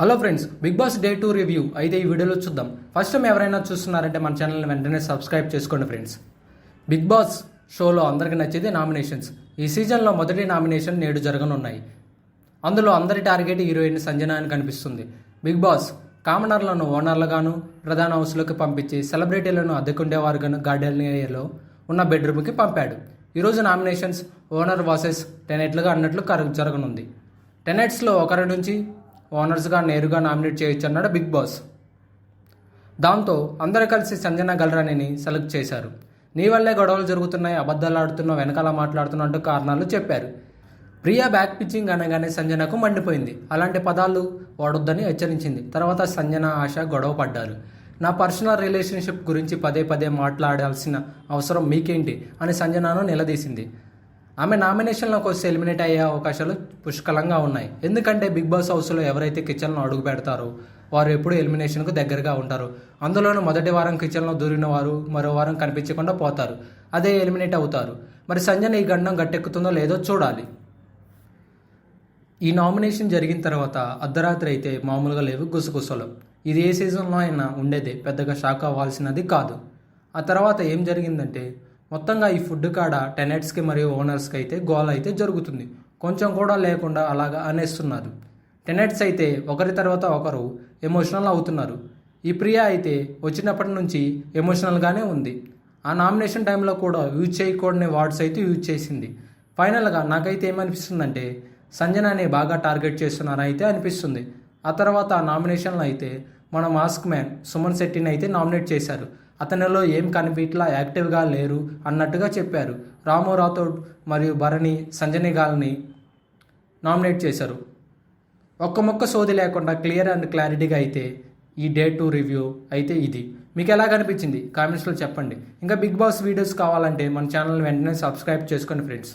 Hello friends Bigg Boss day two review అయితే ఈ వీడియోలో చూద్దాం. ఫస్ట్ టైం ఎవరైనా చూస్తున్నారంటే మన ఛానల్ని వెంటనే సబ్స్క్రైబ్ చేసుకోండి ఫ్రెండ్స్. బిగ్ బాస్ షోలో అందరికీ నచ్చేది నామినేషన్స్. ఈ సీజన్లో మొదటి నామినేషన్ నేడు జరగనున్నాయి. అందులో అందరి టార్గెట్ హీరోయిన్ సంజన అని కనిపిస్తుంది. బిగ్ బాస్ కామనర్లను ఓనర్లుగాను ప్రధాన హౌస్లోకి పంపించి సెలబ్రిటీలను అద్దెకుండేవారుగాను గార్డెన్ ఏరియాలో ఉన్న బెడ్రూమ్కి పంపాడు. ఈరోజు నామినేషన్స్ ఓనర్ వర్సెస్ టెనెట్లుగా అన్నట్లు జరగనుంది. టెనెట్స్లో ఒకరి నుంచి ఓనర్స్గా నేరుగా నామినేట్ చేయొచ్చు అన్నాడు బిగ్ బాస్. దాంతో అందరూ కలిసి సంజన గల్రాణిని సెలెక్ట్ చేశారు. నీ వల్లే గొడవలు జరుగుతున్నాయి అబద్ధాలు ఆడుతున్నావు వెనకాల మాట్లాడుతున్నట్టు కారణాలు చెప్పారు. ప్రియా బ్యాక్ పిచ్చింగ్ అనగానే సంజనకు మండిపోయింది. అలాంటి పదాలు వాడొద్దని హెచ్చరించింది. తర్వాత సంజన ఆశ గొడవ పడ్డారు. నా పర్సనల్ రిలేషన్షిప్ గురించి పదే పదే మాట్లాడాల్సిన అవసరం మీకేంటి? అని సంజనను నిలదీసింది. ఆమె నామినేషన్లోకి వస్తే ఎలిమినేట్ అయ్యే అవకాశాలు పుష్కలంగా ఉన్నాయి. ఎందుకంటే బిగ్ బాస్ హౌస్లో ఎవరైతే కిచెన్లో అడుగు పెడతారో వారు ఎప్పుడు ఎలిమినేషన్కు దగ్గరగా ఉంటారు. అందులోనూ మొదటి వారం కిచెన్లో దూరిన వారు మరో వారం కనిపించకుండా పోతారు. అదే ఎలిమినేట్ అవుతారు. మరి సంజన ఈ గండం గట్టెక్కుతుందో లేదో చూడాలి. ఈ నామినేషన్ జరిగిన తర్వాత అర్ధరాత్రి అయితే మామూలుగా లేవు గుసగుసలు. ఇది ఏ సీజన్లో అయినా ఉండేదే. పెద్దగా షాక్ అవ్వాల్సినది కాదు. ఆ తర్వాత ఏం జరిగిందంటే మొత్తంగా ఈ ఫుడ్ కాడ టెనెట్స్కి మరియు ఓనర్స్కి అయితే గోల్ అయితే జరుగుతుంది. కొంచెం కూడా లేకుండా అలాగా అనేస్తున్నారు. టెనెట్స్ అయితే ఒకరి తర్వాత ఒకరు ఎమోషనల్ అవుతున్నారు. ఈ ప్రియా అయితే వచ్చినప్పటి నుంచి ఎమోషనల్గానే ఉంది. ఆ నామినేషన్ టైంలో కూడా యూజ్ చేయకూడని వార్డ్స్ అయితే యూజ్ చేసింది. ఫైనల్గా నాకైతే ఏమనిపిస్తుందంటే సంజనాని బాగా టార్గెట్ చేస్తున్నారని అయితే అనిపిస్తుంది. ఆ తర్వాత ఆ నామినేషన్లో అయితే మన మాస్క్ మ్యాన్ సుమన్ శెట్టిని అయితే నామినేట్ చేశారు. అతనిలో ఏం కనిపించలా యాక్టివ్గా లేరు అన్నట్టుగా చెప్పారు. రాము రాథోడ్ మరియు భరణి సంజని గాల్ని నామినేట్ చేశారు. ఒక్క మొక్క సోది లేకుండా క్లియర్ అండ్ క్లారిటీగా అయితే ఈ డే టూ రివ్యూ అయితే ఇది. మీకు ఎలా కనిపించింది? కామెంట్స్లో చెప్పండి. ఇంకా బిగ్ బాస్ వీడియోస్ కావాలంటే మన ఛానల్ వెంటనే సబ్స్క్రైబ్ చేసుకోండి ఫ్రెండ్స్.